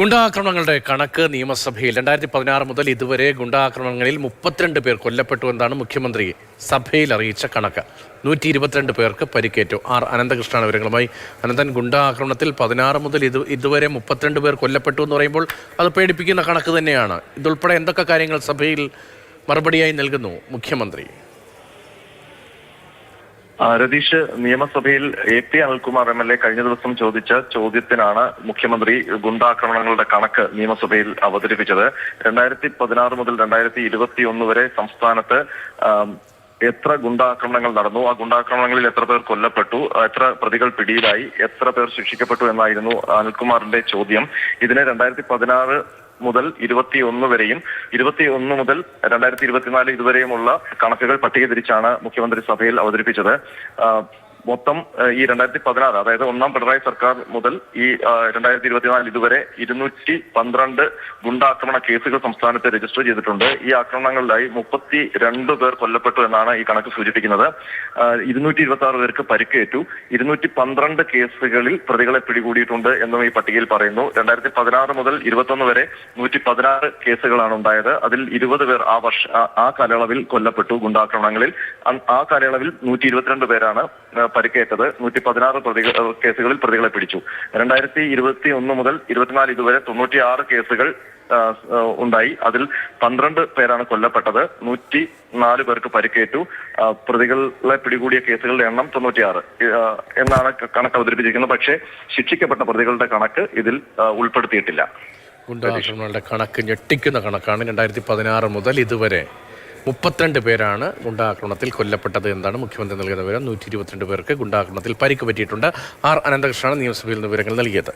ഗുണ്ടാക്രമണങ്ങളുടെ കണക്ക് നിയമസഭയിൽ രണ്ടായിരത്തി പതിനാറ് മുതൽ ഇതുവരെ ഗുണ്ടാക്രമണങ്ങളിൽ മുപ്പത്തിരണ്ട് പേർ കൊല്ലപ്പെട്ടു എന്നാണ് മുഖ്യമന്ത്രി സഭയിൽ അറിയിച്ച കണക്ക്. നൂറ്റി ഇരുപത്തിരണ്ട് പേർക്ക് പരിക്കേറ്റു. ആർ. അനന്തകൃഷ്ണാണ് വിവരങ്ങളുമായി അനന്തൻ ഗുണ്ടാക്രമണത്തിൽ പതിനാറ് മുതൽ ഇത് ഇതുവരെ മുപ്പത്തിരണ്ട് പേർ കൊല്ലപ്പെട്ടു എന്ന് പറയുമ്പോൾ അത് പേടിപ്പിക്കുന്ന കണക്ക് തന്നെയാണ്. ഇതുൾപ്പെടെ എന്തൊക്കെ കാര്യങ്ങൾ സഭയിൽ മറുപടിയായി നൽകുന്നു മുഖ്യമന്ത്രി? രതീഷ് നിയമസഭയിൽ A P Anilkumar M L A കഴിഞ്ഞ ദിവസം ചോദിച്ച ചോദ്യത്തിനാണ് മുഖ്യമന്ത്രി ഗുണ്ടാക്രമണങ്ങളുടെ കണക്ക് നിയമസഭയിൽ അവതരിപ്പിച്ചത്. രണ്ടായിരത്തി പതിനാറ് മുതൽ രണ്ടായിരത്തി ഇരുപത്തി ഒന്ന് വരെ സംസ്ഥാനത്ത് എത്ര ഗുണ്ടാക്രമണങ്ങൾ നടന്നു? ആ ഗുണ്ടാക്രമണങ്ങളിൽ എത്ര പേർ കൊല്ലപ്പെട്ടു? എത്ര പ്രതികൾ പിടിയിലായി? എത്ര പേർ ശിക്ഷിക്കപ്പെട്ടു എന്നായിരുന്നു അനിൽകുമാറിന്റെ ചോദ്യം. ഇതിനെ രണ്ടായിരത്തി പതിനാറ് മുതൽ ഇരുപത്തിയൊന്ന് വരെയും ഇരുപത്തിയൊന്ന് മുതൽ രണ്ടായിരത്തി ഇരുപത്തിനാല് ഇതുവരെയുമുള്ള കണക്കുകൾ പട്ടിക തിരിച്ചാണ് മുഖ്യമന്ത്രി സഭയിൽ അവതരിപ്പിച്ചത്. മൊത്തം ഈ രണ്ടായിരത്തി പതിനാറ് അതായത് ഒന്നാം പിണറായി സർക്കാർ മുതൽ ഈ രണ്ടായിരത്തി ഇരുപത്തിനാല് ഇതുവരെ ഇരുന്നൂറ്റി പന്ത്രണ്ട് ഗുണ്ടാക്രമണ കേസുകൾ സംസ്ഥാനത്ത് രജിസ്റ്റർ ചെയ്തിട്ടുണ്ട്. ഈ ആക്രമണങ്ങളിലായി മുപ്പത്തി രണ്ട് പേർ കൊല്ലപ്പെട്ടു എന്നാണ് ഈ കണക്ക് സൂചിപ്പിക്കുന്നത്. ഇരുന്നൂറ്റി ഇരുപത്തി ആറ് പേർക്ക് പരിക്കേറ്റു. ഇരുന്നൂറ്റി പന്ത്രണ്ട് കേസുകളിൽ പ്രതികളെ പിടികൂടിയിട്ടുണ്ട് എന്നും ഈ പട്ടികയിൽ പറയുന്നു. രണ്ടായിരത്തി പതിനാറ് മുതൽ ഇരുപത്തൊന്ന് വരെ നൂറ്റി പതിനാറ് കേസുകളാണ് ഉണ്ടായത്. അതിൽ ഇരുപത് പേർ ആ വർഷ ആ- കാലയളവിൽ കൊല്ലപ്പെട്ടു ഗുണ്ടാക്രമണങ്ങളിൽ. ആ കാലയളവിൽ നൂറ്റി ഇരുപത്തിരണ്ട് പേരാണ് പരിക്കേറ്റത്. നൂറ്റി പതിനാറ് പ്രതികൾ ആ, കേസുകളിൽ പ്രതികളെ പിടിച്ചു. രണ്ടായിരത്തി ഇരുപത്തി ഒന്ന് മുതൽ ഇരുപത്തിനാല് ഇതുവരെ തൊണ്ണൂറ്റിയാറ് കേസുകൾ ഉണ്ടായി. അതിൽ പന്ത്രണ്ട് പേരാണ് കൊല്ലപ്പെട്ടത്. നൂറ്റി നാല് പേർക്ക് പരിക്കേറ്റു. പ്രതികളെ പിടികൂടിയ കേസുകളുടെ എണ്ണം തൊണ്ണൂറ്റിയാറ്. എന്നാണ് കണക്ക് അവതരിപ്പിച്ചിരിക്കുന്നത്. പക്ഷേ ശിക്ഷിക്കപ്പെട്ട പ്രതികളുടെ കണക്ക് ഇതിൽ ഉൾപ്പെടുത്തിയിട്ടില്ല. ഗുണ്ടാക്രമണങ്ങളുടെ കണക്ക് ഞെട്ടിക്കുന്ന കണക്കാണ് രണ്ടായിരത്തി പതിനാറ് മുതൽ ഇതുവരെ. മുപ്പത്തിരണ്ട് പേരാണ് ഗുണ്ടാക്രമണത്തിൽ കൊല്ലപ്പെട്ടത് എന്നാണ് മുഖ്യമന്ത്രി നൽകുന്ന വിവരം. നൂറ്റി ഇരുപത്തിരണ്ട് പേർക്ക് ഗുണ്ടാക്രമണത്തിൽ പരിക്ക് പറ്റിയിട്ടുണ്ട്. ആർ അനന്തകൃഷ്ണനാണ് നിയമസഭയിൽ നിന്ന് വിവരങ്ങൾ നൽകിയത്.